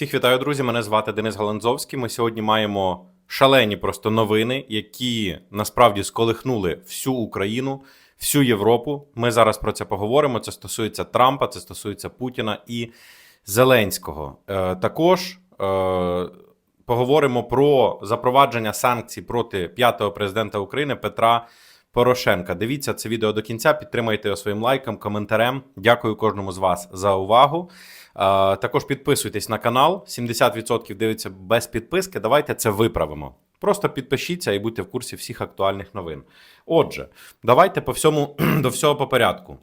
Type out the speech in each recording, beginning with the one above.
Всіх вітаю, друзі. Мене звати Денис Галанзовський. Ми сьогодні маємо шалені просто новини, які насправді сколихнули всю Україну, всю Європу. Ми зараз про це поговоримо. Це стосується Трампа, це стосується Путіна і Зеленського. Е, також е, поговоримо про запровадження санкцій проти п'ятого президента України Петра. Порошенка. Дивіться це відео до кінця, підтримайте його своїм лайком, коментарем. Дякую кожному з вас за увагу. Також підписуйтесь на канал. 70% дивиться без підписки. Давайте це виправимо. Просто підпишіться і будьте в курсі всіх актуальних новин. Отже, давайте по всьому до всього по порядку.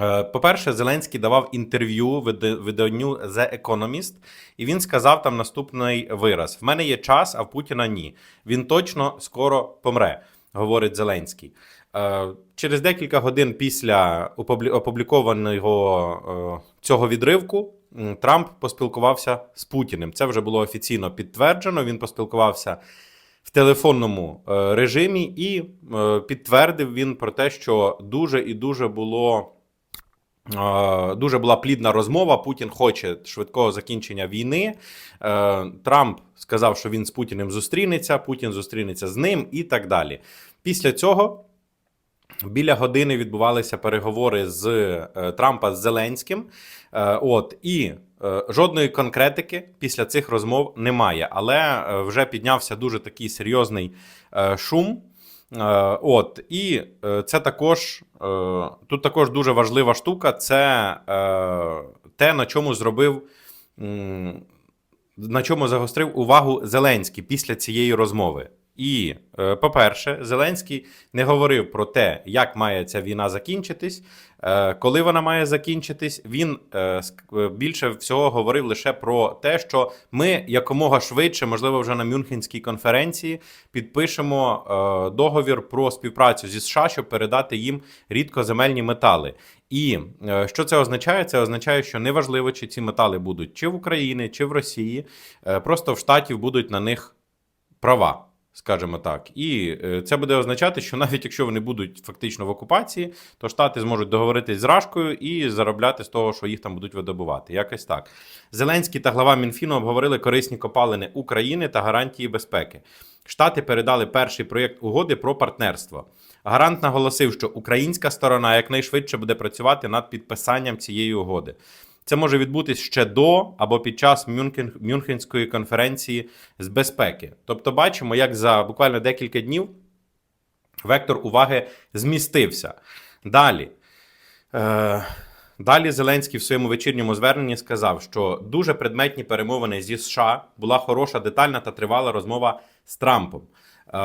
Е, По-перше, Зеленський давав інтерв'ю виданню The Economist, і він сказав там наступний вираз: В мене є час, а в Путіна ні. Він точно скоро помре, говорить Зеленський. Е, Через декілька годин після опублікованого е, цього відривку Трамп поспілкувався з Путіним. Це вже було офіційно підтверджено. Він поспілкувався в телефонному е, режимі і підтвердив він про те, що дуже і дуже було. Дуже була плідна розмова. Путін хоче швидкого закінчення війни. Трамп сказав, що він з Путіним зустрінеться, Путін зустрінеться з ним і так далі. Після цього біля години відбувалися переговори з е, Трампа з Зеленським. Е, От і е, жодної конкретики після цих розмов немає. Але е, вже піднявся дуже такий серйозний е, шум. От і це також тут також дуже важлива штука. Це те, на чому зробив. На чому загострив увагу Зеленський після цієї розмови. І, е, по-перше, Зеленський не говорив про те, як має ця війна закінчитись, е, коли вона має закінчитись. Він е, більше всього говорив лише про те, що ми якомога швидше, можливо, вже на Мюнхенській конференції, підпишемо договір про співпрацю зі США, щоб передати їм рідкоземельні метали. І що це означає? Це означає, що неважливо, чи ці метали будуть чи в Україні, чи в Росії, просто в штатів будуть на них права. Скажімо так, і е, це буде означати, що навіть якщо вони будуть фактично в окупації, то штати зможуть договоритись з Рашкою і заробляти з того, що їх там будуть видобувати. Якось так. Зеленський та глава Мінфіну обговорили корисні копалини України та гарантії безпеки. Штати передали перший проєкт угоди про партнерство. Гарант наголосив, що українська сторона якнайшвидше буде працювати над підписанням цієї угоди. Це може відбутись ще до або під час Мюнхен, Мюнхенської конференції з безпеки. Тобто, бачимо, як за буквально декілька днів вектор уваги змістився. Далі. Е, Далі Зеленський в своєму вечірньому зверненні сказав, що дуже предметні перемовини зі США була хороша, детальна та тривала розмова з Трампом. Е,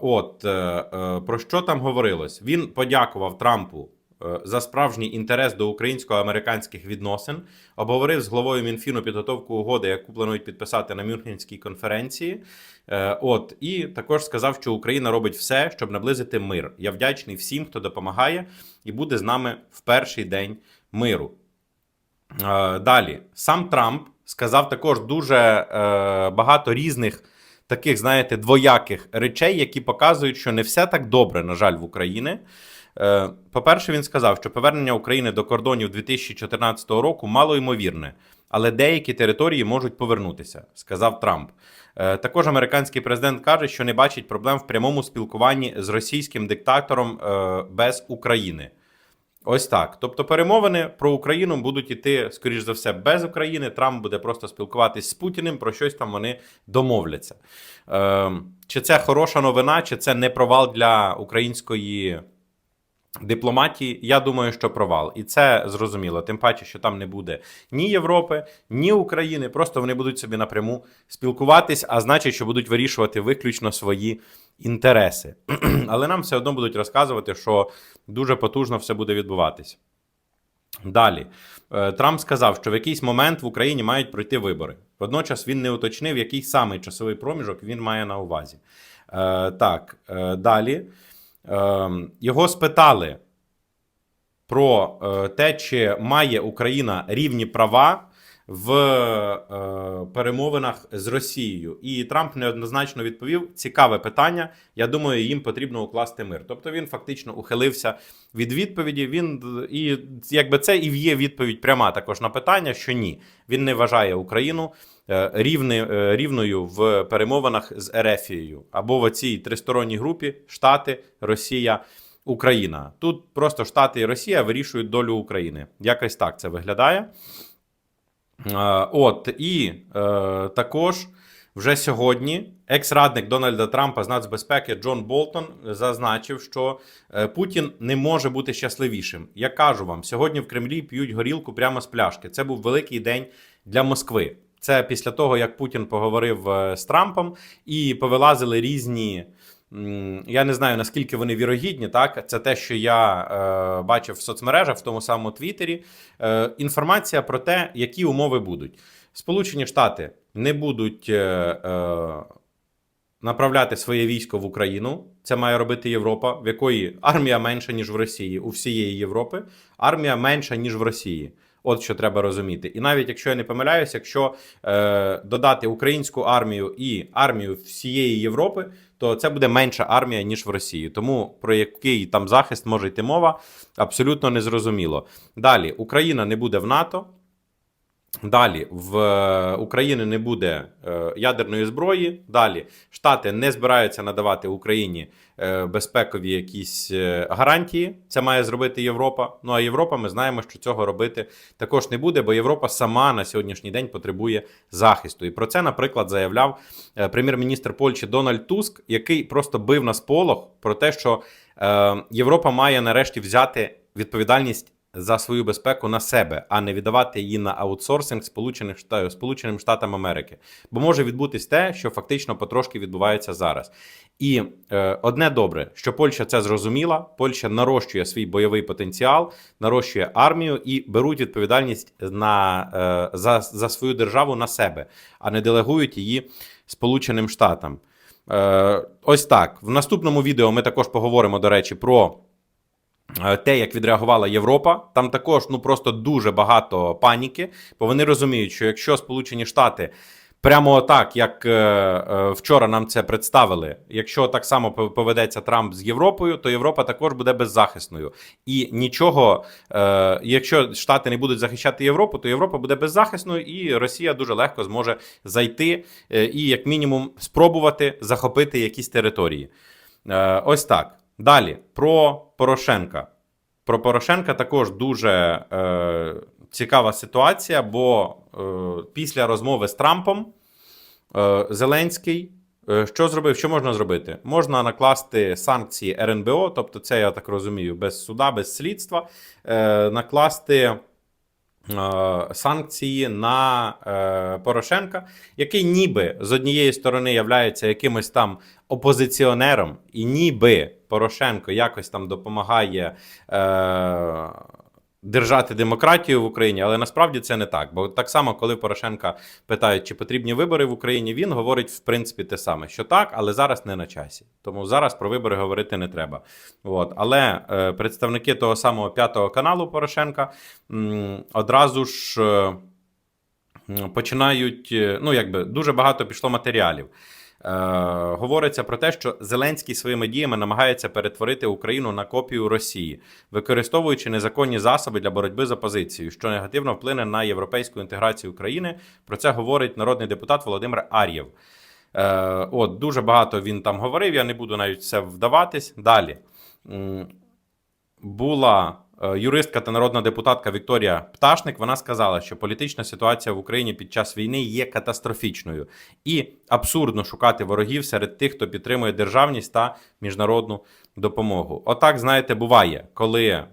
От е, е, про що там говорилось? Він подякував Трампу за справжній інтерес до українсько-американських відносин, обговорив з главою Мінфіну підготовку угоди, яку планують підписати на Мюнхенській конференції. Е, От і також сказав, що Україна робить все, щоб наблизити мир. Я вдячний всім, хто допомагає і буде з нами в перший день миру. Е, Далі сам Трамп сказав також дуже е, багато різних таких, знаєте, двояких речей, які показують, що не все так добре, на жаль, в Україні. Е, По-перше, він сказав, що повернення України до кордонів 2014 року мало ймовірне, але деякі території можуть повернутися, сказав Трамп. Е, Також американський президент каже, що не бачить проблем в прямому спілкуванні з російським диктатором е, без України. Ось так. Тобто перемовини про Україну будуть іти, скоріш за все, без України. Трамп буде просто спілкуватись з Путіним, про щось там вони домовляться. Е, чи це хороша новина, чи це не провал для української дипломатії? Я думаю, що провал. І це зрозуміло. Тим паче, що там не буде ні Європи, ні України. Просто вони будуть собі напряму спілкуватись, а значить, що будуть вирішувати виключно свої інтереси. Але нам все одно будуть розказувати, що дуже потужно все буде відбуватись. Далі Е, Трамп сказав, що в якийсь момент в Україні мають пройти вибори. Водночас він не уточнив, який самий часовий проміжок він має на увазі. Е, так, е, далі його спитали про е, те, чи має Україна рівні права в е, перемовинах з Росією. І Трамп неоднозначно відповів: цікаве питання. Я думаю, їм потрібно укласти мир. Тобто він фактично ухилився від відповіді. Він і якби це і є відповідь пряма також на питання, що ні, він не вважає Україну рівни, е, рівною в перемовинах з Ерефією або в цій тристоронній групі Штати, Росія. Україна тут просто Штати і Росія вирішують долю України. Якось так це виглядає. Е, От і е, також вже сьогодні екс-радник Дональда Трампа з нацбезпеки Джон Болтон зазначив, що е, Путін не може бути щасливішим. Я кажу вам, сьогодні в Кремлі п'ють горілку прямо з пляшки. Це був великий день для Москви. Це після того, як Путін поговорив е, з Трампом і повилазили різні. Я не знаю наскільки вони вірогідні. Так, це те, що я е, бачив в соцмережах, в тому самому Твіттері. Е, інформація про те, які умови будуть. Сполучені Штати не будуть е, е, направляти своє військо в Україну. Це має робити Європа, в якої армія менша, ніж в Росії, у всієї Європи. Армія менша, ніж в Росії. От що треба розуміти. І навіть якщо я не помиляюсь, якщо е, додати українську армію і армію всієї Європи, то це буде менша армія, ніж в Росії. Тому про який там захист може йти мова, абсолютно незрозуміло. Далі Україна не буде в НАТО. Далі в е, України не буде е, ядерної зброї. Далі Штати не збираються надавати Україні е, безпекові якісь гарантії. Це має зробити Європа. Ну а Європа, ми знаємо, що цього робити також не буде, бо Європа сама на сьогоднішній день потребує захисту. І про це, наприклад, заявляв прем'єр-міністр Польщі Дональд Туск, який просто бив на сполох про те, що Європа має нарешті взяти відповідальність за свою безпеку на себе, а не віддавати її на аутсорсинг Сполучених Штатів Сполученим Штатам Америки. Бо може відбутись те, що фактично потрошки відбувається зараз. І е, одне добре, що Польща це зрозуміла. Польща нарощує свій бойовий потенціал, нарощує армію і беруть відповідальність на, е, за, за свою державу на себе, а не делегують її Сполученим Штатам. Е, ось так. В наступному відео ми також поговоримо, до речі, про. Е, те, як відреагувала Європа, там також ну просто дуже багато паніки, бо вони розуміють, що якщо Сполучені Штати прямо так, як е, е, вчора нам це представили, якщо так само поведеться Трамп з Європою, то Європа також буде беззахисною. І нічого, якщо Штати не будуть захищати Європу, то Європа буде беззахисною, і Росія дуже легко зможе зайти і, як мінімум, спробувати захопити якісь території. Ось так. Далі про Порошенка. Про Порошенка також дуже е, цікава ситуація, бо е, після розмови з Трампом е, Зеленський. е, Що зробив? Що можна зробити? Можна накласти санкції РНБО, тобто це, я так розумію, без суда, без слідства, е, накласти санкції на е, Порошенка, який ніби з однієї сторони являється якимось там опозиціонером, і ніби Порошенко якось там допомагає е, держати демократію в Україні, але насправді це не так. Бо так само, коли Порошенка питають, чи потрібні вибори в Україні, він говорить в принципі те саме, що так, але зараз не на часі. Тому зараз про вибори говорити не треба. От. Але е, представники того самого п'ятого каналу Порошенка м, одразу ж. Е, Починають, е, ну якби дуже багато пішло матеріалів. Е, говориться про те, що Зеленський своїми діями намагається перетворити Україну на копію Росії, використовуючи незаконні засоби для боротьби з опозицією, що негативно вплине на європейську інтеграцію України. Про це говорить народний депутат Володимир Ар'єв. Е, от дуже багато він там говорив. Я не буду навіть все вдаватись. Далі була юристка та народна депутатка Вікторія Пташник. Вона сказала, що політична ситуація в Україні під час війни є катастрофічною і абсурдно шукати ворогів серед тих, хто підтримує державність та міжнародну допомогу. Отак, знаєте, буває, коли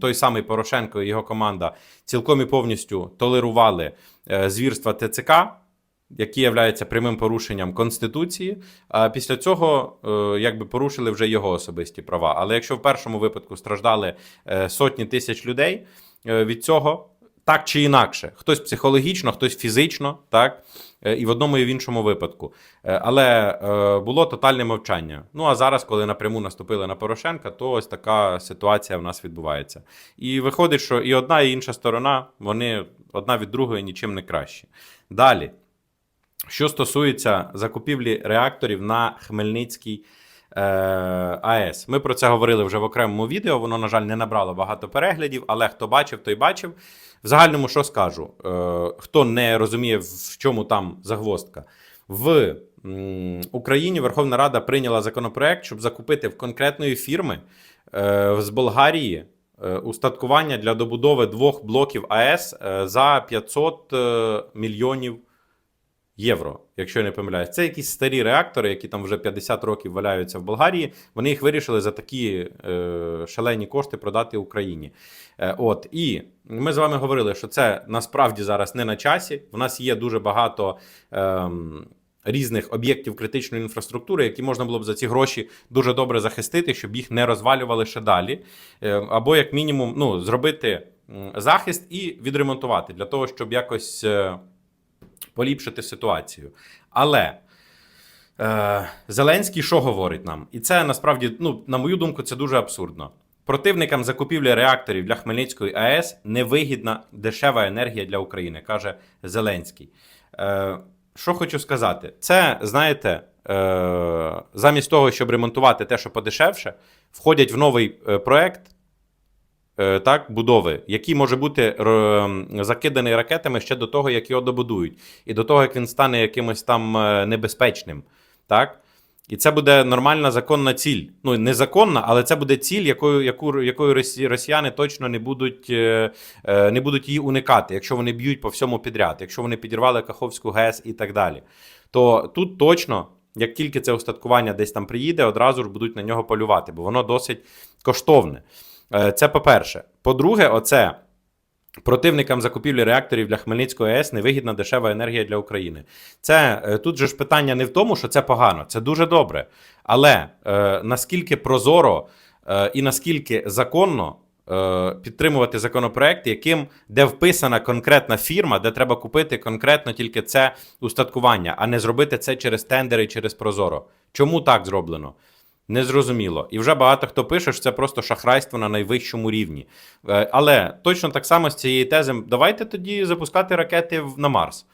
той самий Порошенко і його команда цілком і повністю толерували е, звірства ТЦК які являються прямим порушенням конституції. А після цього е, якби порушили вже його особисті права. Але якщо в першому випадку страждали е, сотні тисяч людей е, від цього. так чи інакше. Хтось психологічно, хтось фізично, так? І в одному і в іншому випадку. Але було тотальне мовчання. Ну а зараз, коли напряму наступили на Порошенка, то ось така ситуація в нас відбувається. І виходить, що і одна, і інша сторона, вони одна від другої нічим не кращі. Далі. Що стосується закупівлі реакторів на Хмельницький е, АЕС, ми про це говорили вже в окремому відео. Воно, на жаль, не набрало багато переглядів, але хто бачив, той бачив. В загальному, що скажу, е, хто не розуміє, в чому там загвоздка, в Україні Верховна Рада прийняла законопроект, щоб закупити в конкретної фірми е, з Болгарії е, устаткування для добудови двох блоків АЕС е, за 500 е, мільйонів євро, якщо я не помиляюсь. Це якісь старі реактори, які там вже 50 років валяються в Болгарії. Вони їх вирішили за такі е, шалені кошти продати Україні. Е, от і ми з вами говорили, що це насправді зараз не на часі. В нас є дуже багато. ем, Різних об'єктів критичної інфраструктури, які можна було б за ці гроші дуже добре захистити, щоб їх не розвалювали ще далі, Е, або як мінімум ну, зробити захист і відремонтувати для того, щоб якось е, поліпшити ситуацію. Але е, Зеленський що говорить нам? І це насправді, ну, на мою думку, це дуже абсурдно. Противникам закупівлі реакторів для Хмельницької АЕС невигідна дешева енергія для України, каже Зеленський. Е, що хочу сказати, це знаєте, е, замість того, щоб ремонтувати те, що подешевше, входять в новий е, проект так, будови, який може бути р- закиданий ракетами ще до того, як його добудують, і до того, як він стане якимось там е, небезпечним. Так? І це буде нормальна законна ціль. Ну, не законна, але це буде ціль, якою, яку, якою росіяни точно не будуть, е, е, не будуть її уникати, якщо вони б'ють по всьому підряд, якщо вони підірвали Каховську ГЕС і так далі. То тут точно, як тільки це устаткування десь там приїде, одразу ж будуть на нього полювати, бо воно досить коштовне. Е, Це по-перше. По-друге, оце. Противникам закупівлі реакторів для Хмельницької АЕС невигідна дешева енергія для України. Це е, тут же ж питання не в тому, що це погано, це дуже добре. Але е, наскільки прозоро е, і наскільки законно е, підтримувати законопроект, яким де вписана конкретна фірма, де треба купити конкретно тільки це устаткування, а не зробити це через тендери, через прозоро. Чому так зроблено? Незрозуміло. І вже багато хто пише, що це просто шахрайство на найвищому рівні. Е, Але точно так само з цієї тези, давайте тоді запускати ракети на Марс.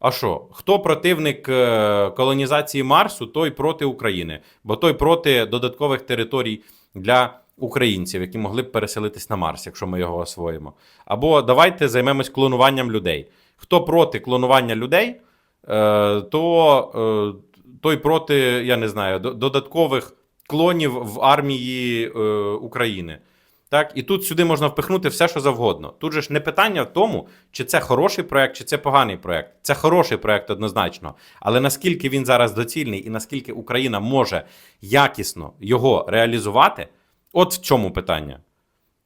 А що? Хто противник е, колонізації Марсу, той проти України, бо той проти додаткових територій для українців, які могли б переселитись на Марс, якщо ми його освоїмо. Або давайте займемось клонуванням людей. Хто проти клонування людей, е, то той проти, я не знаю, додаткових клонів в армії е, України. Так, і тут сюди можна впихнути все, що завгодно. Тут же ж не питання в тому, чи це хороший проект, чи це поганий проект. Це хороший проект однозначно. Але наскільки він зараз доцільний і наскільки Україна може якісно його реалізувати, от в чому питання.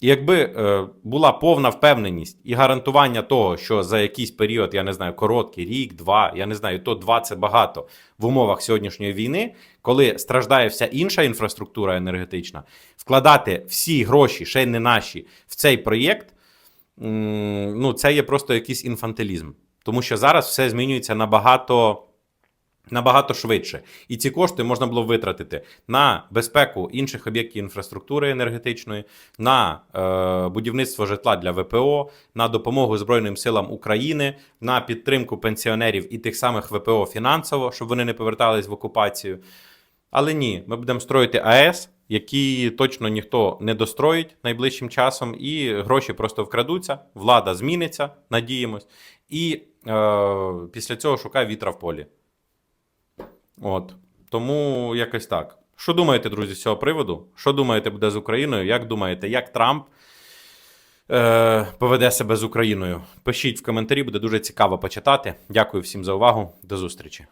І якби е, була повна впевненість і гарантування того, що за якийсь період, я не знаю, короткий рік, два, я не знаю, то два це багато в умовах сьогоднішньої війни, коли страждає вся інша інфраструктура енергетична, вкладати всі гроші, ще й не наші, в цей проєкт, ну це є просто якийсь інфантилізм. Тому що зараз все змінюється набагато. Набагато швидше, і ці кошти можна було витратити на безпеку інших об'єктів інфраструктури енергетичної, на е, будівництво житла для ВПО, на допомогу Збройним силам України, на підтримку пенсіонерів і тих самих ВПО фінансово, щоб вони не повертались в окупацію. Але ні, ми будемо строїти АЕС, які точно ніхто не достроїть найближчим часом, і гроші просто вкрадуться, влада зміниться, надіємось, і е, після цього шукає вітра в полі. От. Тому якось так. Що думаєте, друзі, з цього приводу? Що думаєте буде з Україною? Як думаєте, як Трамп е, поведе себе з Україною? Пишіть в коментарі, буде дуже цікаво почитати. Дякую всім за увагу. До зустрічі.